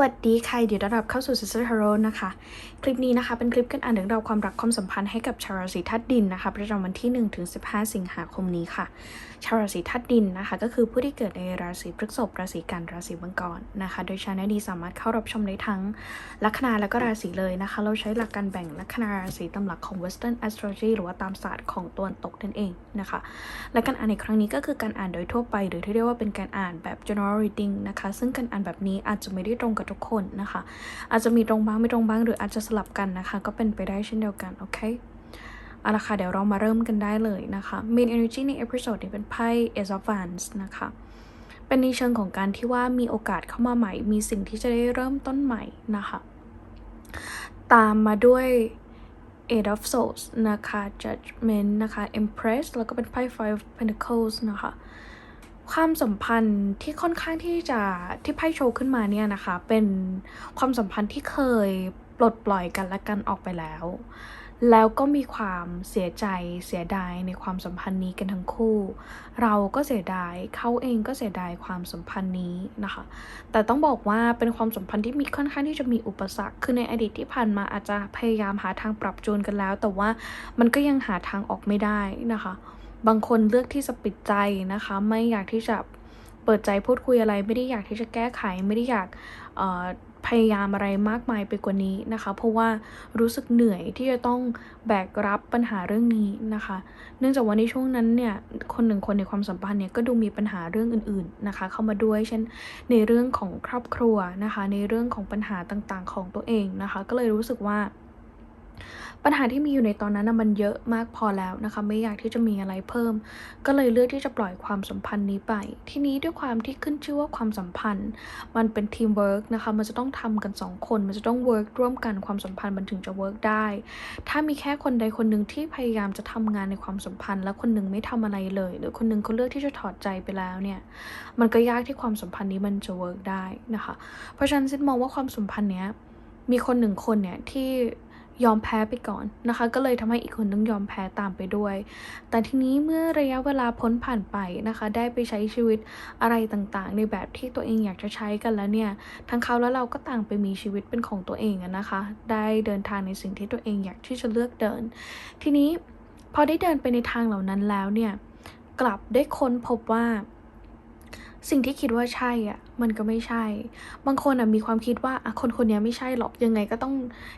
วัสดีค่ะเดี๋ยวต้อนรับเข้าสู่ Sister Tarot นะคะ คลิปนี้นะคะ เป็นคลิปกันอ่านเรื่องราวความรักความสัมพันธ์ให้กับชาวราศีธาตุดินนะคะ ประจำวันที่1ถึง15 สิงหาคมนี้ค่ะ ชาวราศีธาตุดินนะคะ ก็คือผู้ที่เกิดในราศีพฤษภราศีกันราศีมังกรนะคะ โดยชาแนลนี้สามารถเข้ารับชมได้ทั้งลัคนาและก็ราศีเลยนะคะ เราใช้หลักการแบ่งลัคนาราศีตามหลักของ Western Astrology หรือว่าตามศาสตร์ของตะวันตกนั่นเองนะคะและการอ่านในครั้งนี้ก็คือการอ่านโดยทั่วไป หรือที่เรียกว่าเป็นการอ่านแบบ general reading นะคะซึ่งการอ่านแบบนี้อาจจะไม่ได้ตรงกับทุกคนนะคะ อาจจะมีตรงบ้างไม่ตรงบ้าง หรืออาจจะสลับกันนะคะ ก็เป็นไปได้เช่นเดียวกัน โอเคเอาละค่ะ เดี๋ยวเรามาเริ่มกันได้เลยนะคะ Main Energy ในเอพิโซดนี้เป็นไพ่ Ace of Wands นะคะ เป็นในเชิงของการที่ว่ามีโอกาสเข้ามาใหม่ มีสิ่งที่จะได้เริ่มต้นใหม่นะคะ ตามมาด้วย Eight of Swords นะคะ Judgment นะคะ Empress แล้วก็เป็นไพ่ Five of Pentacles นะคะ ความสัมพันธ์ที่ค่อนข้างที่จะที่ไพ่โชว์ขึ้นมาเนี่ยนะคะ เป็นความสัมพันธ์ที่เคยปลดปล่อยกันและกันออกไปแล้ว แล้วก็มีความเสียใจเสียดายในความสัมพันธ์นี้กันทั้งคู่ เราก็เสียดายเขาเองก็เสียดายความสัมพันธ์นี้นะคะ แต่ต้องบอกว่าเป็นความสัมพันธ์ที่มีค่อนข้างที่จะมีอุปสรรคคือในอดีตที่ผ่านมาอาจจะพยายามหาทางปรับจูนกันแล้ว แต่ว่ามันก็ยังหาทางออกไม่ได้นะคะ บางคนเลือกที่จะปิดใจนะคะ ไม่อยากที่จะเปิดใจพูดคุยอะไร ไม่ได้อยากที่จะแก้ไข ไม่ได้อยากพยายามอะไรมากมายไปกว่านี้นะคะ เพราะว่ารู้สึกเหนื่อยที่จะต้องแบกรับปัญหาเรื่องนี้นะคะ เนื่องจากว่าในช่วงนั้นเนี่ยคนหนึ่งคนในความสัมพันธ์เนี่ยก็ดูมีปัญหาเรื่องอื่นๆนะคะ เข้ามาด้วยเช่นในเรื่องของครอบครัวนะคะ ในเรื่องของปัญหาต่างๆ ของตัวเองนะคะ ก็เลยรู้สึกว่า ปัญหาที่มีอยู่ในตอนนั้นนะมันเยอะมากพอแล้วนะคะ ไม่อยากที่จะมีอะไรเพิ่ม ก็เลยเลือกที่จะปล่อยความสัมพันธ์นี้ไป ทีนี้ด้วยความที่ขึ้นชื่อว่าความสัมพันธ์ มันเป็นทีมเวิร์กนะคะ มันจะต้องทำกันสองคน มันจะต้องเวิร์กร่วมกันความสัมพันธ์มันถึงจะเวิร์กได้ ถ้ามีแค่คนใดคนหนึ่งที่พยายามจะทำงานในความสัมพันธ์ แล้วคนหนึ่งไม่ทำอะไรเลย หรือคนหนึ่งเขาเลือกที่จะถอดใจไปแล้วเนี่ย มันก็ยากที่ความสัมพันธ์นี้มันจะเวิร์กได้นะคะ เพราะฉะนั้นซิดมองว่าความสัมพันธ์เนี้ยมีคนหนึ่งคนเนี่ยที่ ยอมแพ้ไปก่อนนะคะ ก็เลยทำให้อีกคนต้องยอมแพ้ตามไปด้วย แต่ทีนี้เมื่อระยะเวลาพ้นผ่านไปนะคะ ได้ไปใช้ชีวิตอะไรต่างๆ ในแบบที่ตัวเองอยากจะใช้กันแล้วเนี่ยทั้งเขาและเราก็ต่างไปมีชีวิตเป็นของตัวเองนะคะ ได้เดินทางในสิ่งที่ตัวเองอยากที่จะเลือกเดิน ทีนี้พอได้เดินไปในทางเหล่านั้นแล้วเนี่ยกลับได้ค้นพบว่า สิ่งที่คิดว่าใช่อะมันก็ไม่ใช่ บางคนอะมีความคิดว่าอะคนคนนี้ไม่ใช่หรอกยังไงก็ต้อง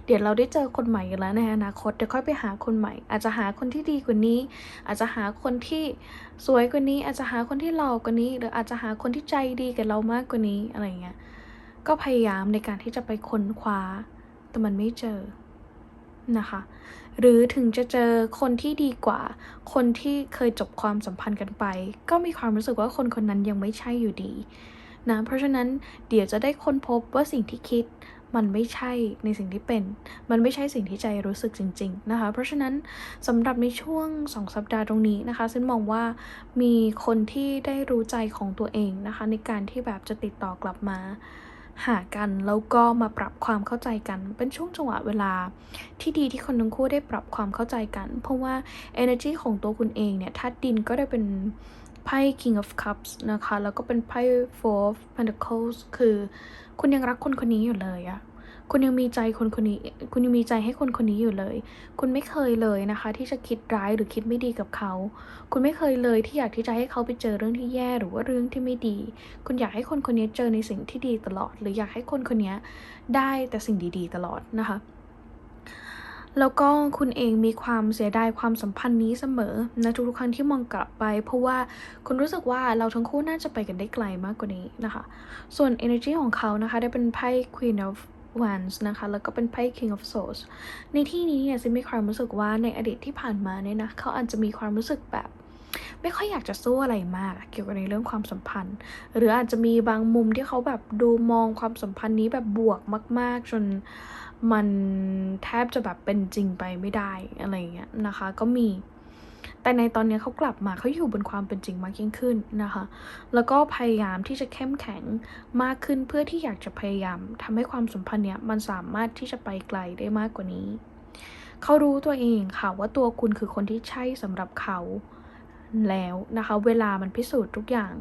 เดี๋ยวเราได้เจอคนใหม่กันแล้วในอนาคตเดี๋ยวค่อยไปหาคนใหม่ อาจจะหาคนที่ดีกว่านี้ อาจจะหาคนที่สวยกว่านี้ อาจจะหาคนที่หล่อกว่านี้ หรืออาจจะหาคนที่ใจดีกับเรามากกว่านี้อะไรเงี้ยก็พยายามในการที่จะไปค้นคว้าแต่มันไม่เจอ นะคะ หรือถึงจะเจอคนที่ดีกว่า คนที่เคยจบความสัมพันธ์กันไป ก็มีความรู้สึกว่าคนคนนั้นยังไม่ใช่อยู่ดีนะเพราะฉะนั้นเดี๋ยวจะได้ค้นพบว่าสิ่งที่คิดมันไม่ใช่ในสิ่งที่เป็น มันไม่ใช่สิ่งที่ใจรู้สึกจริง ๆ นะคะ เพราะฉะนั้นสำหรับในช่วงสองสัปดาห์ตรงนี้นะคะซึ่งมองว่ามีคนที่ได้รู้ใจของตัวเองนะคะ ในการที่แบบจะติดต่อกลับมา หากันแล้วก็มาปรับความเข้าใจกัน เป็นช่วงจังหวะเวลาที่ดีที่คนทั้งคู่ได้ปรับความเข้าใจกัน เพราะว่า energy ของตัวคุณเองเนี่ยธาตุดินก็ได้เป็นไพ่ king of cups นะคะ แล้วก็เป็นไพ่ four of pentacles คือคุณยังรักคนคนนี้อยู่เลยอะ คุณยังมีใจคนคนนี้ คุณยังมีใจให้คนคนนี้อยู่เลย คุณไม่เคยเลยนะคะ ที่จะคิดร้ายหรือคิดไม่ดีกับเขา คุณไม่เคยเลยที่อยากที่จะให้เขาไปเจอเรื่องที่แย่หรือว่าเรื่องที่ไม่ดี คุณอยากให้คนคนนี้เจอในสิ่งที่ดีตลอด หรืออยากให้คนคนนี้ได้แต่สิ่งดีๆ ตลอดนะคะแล้วก็คุณเองมีความเสียดายความสัมพันธ์นี้เสมอนะทุกๆครั้งที่มองกลับไป เพราะว่าคุณรู้สึกว่าเราทั้งคู่น่าจะไปกันได้ไกลมากกว่านี้นะคะ ส่วน energy ของเขานะคะ ได้เป็นไพ่ queen of wands นะคะ แล้วก็เป็นไพ่ king of swords ในที่นี้เนี่ยซิมีความรู้สึกว่าในอดีตที่ผ่านมาเนี่ยนะเขาอาจจะมีความรู้สึกแบบไม่ค่อยอยากจะสู้อะไรมาก เกี่ยวกับในเรื่องความสัมพันธ์ หรืออาจจะมีบางมุมที่เขาแบบดูมองความสัมพันธ์นี้แบบบวกมาก ๆ จนมันแทบจะแบบเป็นจริงไปไม่ได้อะไรเงี้ยนะคะ ก็มี แต่ในตอนนี้เขากลับมาเขาอยู่บนความเป็นจริงมากยิ่งขึ้นนะคะ แล้วก็พยายามที่จะเข้มแข็งมากขึ้นเพื่อที่อยากจะพยายามทำให้ความสัมพันธ์เนี้ยมันสามารถที่จะไปไกลได้มากกว่านี้ เขารู้ตัวเองค่ะว่าตัวคุณคือคนที่ใช่สำหรับเขาแล้วนะคะ เวลามันพิสูจน์ทุกอย่าง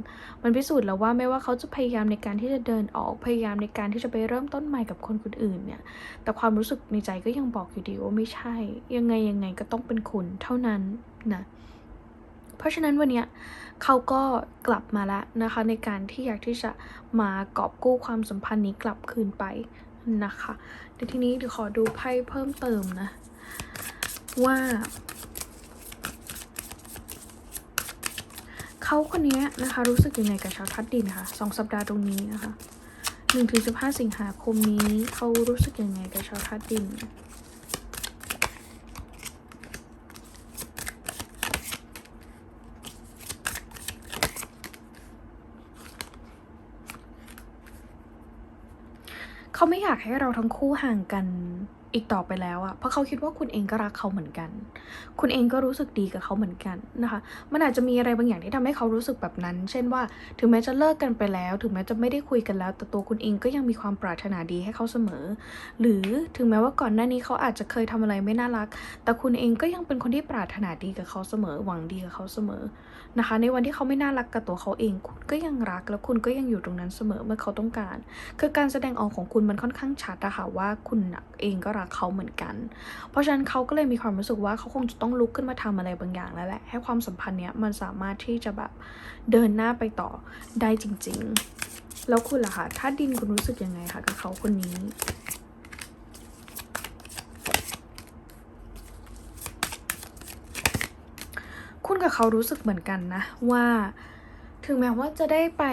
มันพิสูจน์แล้วว่าไม่ว่าเขาจะพยายามในการที่จะเดินออกพยายามในการที่จะไปเริ่มต้นใหม่กับคนคนอื่นเนี่ย แต่ความรู้สึกในใจก็ยังบอกอยู่ดีว่าไม่ใช่ ยังไงยังไงก็ต้องเป็นคุณเท่านั้น นะ เพราะฉะนั้นวันนี้เขาก็กลับมาแล้วนะคะ ในการที่อยากที่จะมากอบกู้ความสัมพันธ์นี้กลับคืนไปนะคะเดี๋ยวทีนี้เดี๋ยวขอดูไพ่เพิ่มเติมนะ ว่าเขาคนนี้นะคะ รู้สึกยังไงกับชาวทัดดินคะสองสัปดาห์ตรงนี้นะคะหนึ่งถึงสิบห้าสิงหาคมนี้เขารู้สึกยังไงกับชาวทัดดิน เขาไม่อยากให้เราทั้งคู่ห่างกัน อีกต่อไปแล้วอะเพราะเขาคิดว่าคุณเองก็รักเขาเหมือนกัน คุณเองก็รู้สึกดีกับเขาเหมือนกันนะคะ มันอาจจะมีอะไรบางอย่างที่ทำให้เขารู้สึกแบบนั้น เช่นว่า ถึงแม้จะเลิกกันไปแล้ว ถึงแม้จะไม่ได้คุยกันแล้ว แต่ตัวคุณเองก็ยังมีความปรารถนาดีให้เขาเสมอ หรือถึงแม้ว่าก่อนหน้านี้เขาอาจจะเคยทำอะไรไม่น่ารัก แต่คุณเองก็ยังเป็นคนที่ปรารถนาดีกับเขาเสมอ หวังดีกับเขาเสมอ นะคะ ในวันที่เขาไม่น่ารักกับตัวเขาเอง คุณก็ยังรัก แล้วคุณก็ยังอยู่ตรงนั้นเสมอเมื่อเขาต้องการ คือการแสดงออกของคุณมันค่อนข้างชัดอะค่ะว่าคุณเองก็รักเขาเหมือนกัน เพราะฉะนั้นเขาก็เลยมีความรู้สึกว่าเขาคงจะต้องลุกขึ้นมาทำอะไรบางอย่างแล้วแหละ ให้ความสัมพันธ์เนี้ยมันสามารถที่จะแบบเดินหน้าไปต่อได้จริง ๆ แล้วคุณล่ะคะถ้าดินคุณรู้สึกยังไงคะกับเขาคนนี้คุณกับเขารู้สึกเหมือนกันนะว่า ถึงแม้ว่าจะได้ไป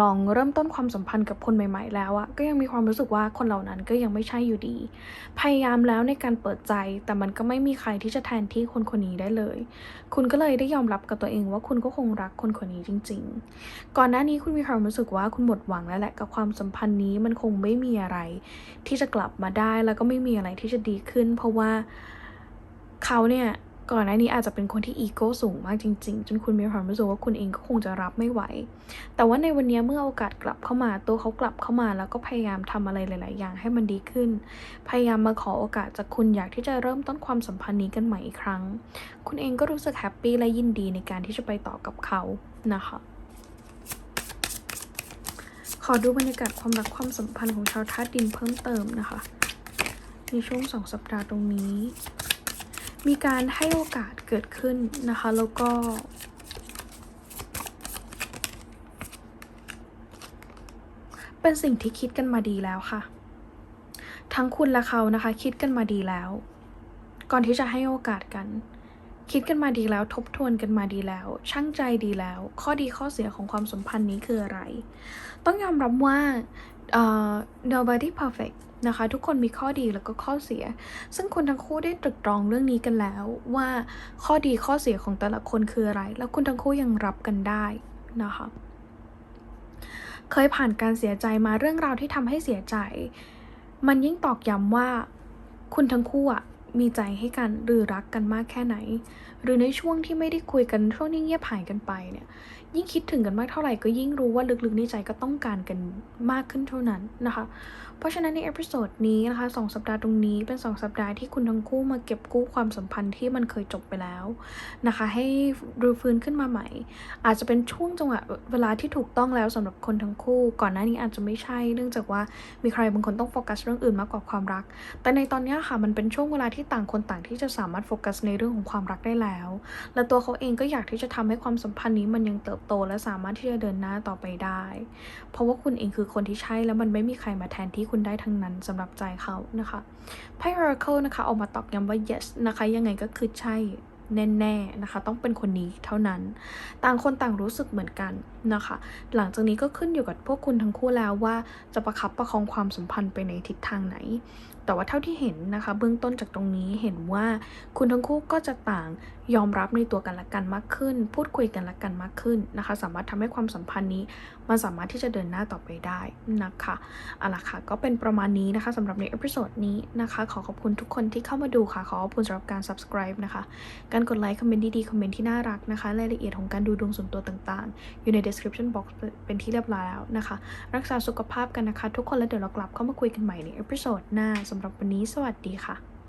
ลองเริ่มต้นความสัมพันธ์กับคนใหม่ ๆ แล้วอะก็ยังมีความรู้สึกว่าคนเหล่านั้นก็ยังไม่ใช่อยู่ดี พยายามแล้วในการเปิดใจ แต่มันก็ไม่มีใครที่จะแทนที่คนคนนี้ได้เลย คุณก็เลยได้ยอมรับกับตัวเองว่าคุณก็คงรักคนคนนี้จริง ๆ ก่อนหน้านี้คุณมีความรู้สึกว่าคุณหมดหวังแล้วแหละกับความสัมพันธ์นี้มันคงไม่มีอะไร ที่จะกลับมาได้แล้วก็ไม่มีอะไรที่จะดีขึ้น เพราะว่าเขาเนี่ย ก่อนหน้านี้อาจจะเป็นคนที่อีโก้สูงมากจริงๆ จนคุณมีความรู้สึกว่าคุณเองก็คงจะรับไม่ไหว แต่ว่าในวันนี้เมื่อโอกาสกลับเข้ามาตัวเขากลับเข้ามาแล้วก็พยายามทำอะไรหลาย ๆ อย่างให้มันดีขึ้น พยายามมาขอโอกาสจากคุณอยากที่จะเริ่มต้นความสัมพันธ์นี้กันใหม่อีกครั้ง คุณเองก็รู้สึกแฮปปี้และยินดีในการที่จะไปต่อกับเขานะคะขอดูบรรยากาศความรักความสัมพันธ์ของชาวธาตุดินเพิ่มเติมนะคะ ในช่วงสองสัปดาห์ตรงนี้ มีการให้โอกาสเกิดขึ้นนะคะ แล้วก็เป็นสิ่งที่คิดกันมาดีแล้วค่ะ ทั้งคุณและเขานะคะ คิดกันมาดีแล้ว ก่อนที่จะให้โอกาสกัน คิดกันมาดีแล้วทบทวนกันมาดีแล้ว ช่างใจดีแล้ว ข้อดีข้อเสียของความสัมพันธ์นี้คืออะไร ต้องยอมรับว่าเอ่อ nobody perfect นะคะ ทุกคนมีข้อดีแล้วก็ข้อเสีย ซึ่งคุณทั้งคู่ได้ตรึกตรองเรื่องนี้กันแล้ว ว่าข้อดีข้อเสียของแต่ละคนคืออะไร แล้วคุณทั้งคู่ยังรับกันได้นะคะ เคยผ่านการเสียใจมาเรื่องราวที่ทำให้เสียใจ มันยิ่งตอกย้ำว่า คุณทั้งคู่อะ มีใจให้กันหรือรักกันมากแค่ไหน หรือในช่วงที่ไม่ได้คุยกันช่วงที่เงียบหายกันไปเนี่ยยิ่งคิดถึงกันมากเท่าไหร่ก็ยิ่งรู้ว่าลึกๆในใจก็ต้องการกันมากขึ้นเท่านั้นนะคะ เพราะฉะนั้นในเอพิโซดนี้นะคะสองสัปดาห์ตรงนี้เป็นสองสัปดาห์ที่คุณทั้งคู่มาเก็บกู้ความสัมพันธ์ที่มันเคยจบไปแล้วนะคะ ให้รื้อฟื้นขึ้นมาใหม่ อาจจะเป็นช่วงจังหวะเวลาที่ถูกต้องแล้วสำหรับคนทั้งคู่ ก่อนหน้านี้อาจจะไม่ใช่เนื่องจากว่ามีใครบางคนต้องโฟกัสเรื่องอื่นมากกว่าความรัก แต่ในตอนนี้ค่ะมันเป็นช่วงเวลาที่ต่างคนต่างที่จะสามารถโฟกัสในเรื่องของความรักได้แล้วและตัวเขาเองก็อยากที่จะทำให้ความสัมพันธ์นี้มันยังเติบโต และสามารถที่จะเดินหน้าต่อไปได้ เพราะว่าคุณเองคือคนที่ใช่แล้วมันไม่มีใครมาแทนที่คุณได้ทั้งนั้นสำหรับใจเขานะคะไพ่ Oracle นะคะออกมาตอกย้ำว่า yes นะคะยังไงก็คือใช่แน่ๆนะคะ ต้องเป็นคนนี้เท่านั้น ต่างคนต่างรู้สึกเหมือนกันนะคะ หลังจากนี้ก็ขึ้นอยู่กับพวกคุณทั้งคู่แล้วว่าจะประคับประคองความสัมพันธ์ไปในทิศทางไหน แต่ว่าเท่าที่เห็นนะคะ เบื้องต้นจากตรงนี้เห็นว่าคุณทั้งคู่ก็จะต่าง ยอมรับในตัวกันและกันมากขึ้น พูดคุยกันและกันมากขึ้นนะคะ สามารถทำให้ความสัมพันธ์นี้ มันสามารถที่จะเดินหน้าต่อไปได้นะคะเอาล่ะค่ะก็เป็นประมาณนี้นะคะสำหรับในเอพิโซดนี้นะคะ ขอขอบคุณทุกคนที่เข้ามาดูค่ะ ขอขอบคุณสำหรับการ subscribe นะคะ การกดไลค์คอมเมนต์ดีๆคอมเมนต์ที่น่ารักนะคะรายละเอียดของการดูดวงส่วนตัวต่างๆ อยู่ใน description box เป็นที่เรียบร้อยแล้วนะคะ รักษาสุขภาพกันนะคะ ทุกคนแล้วเดี๋ยวเรากลับเข้ามาคุยกันใหม่ในเอพิโซดหน้าสำหรับวันนี้สวัสดีค่ะ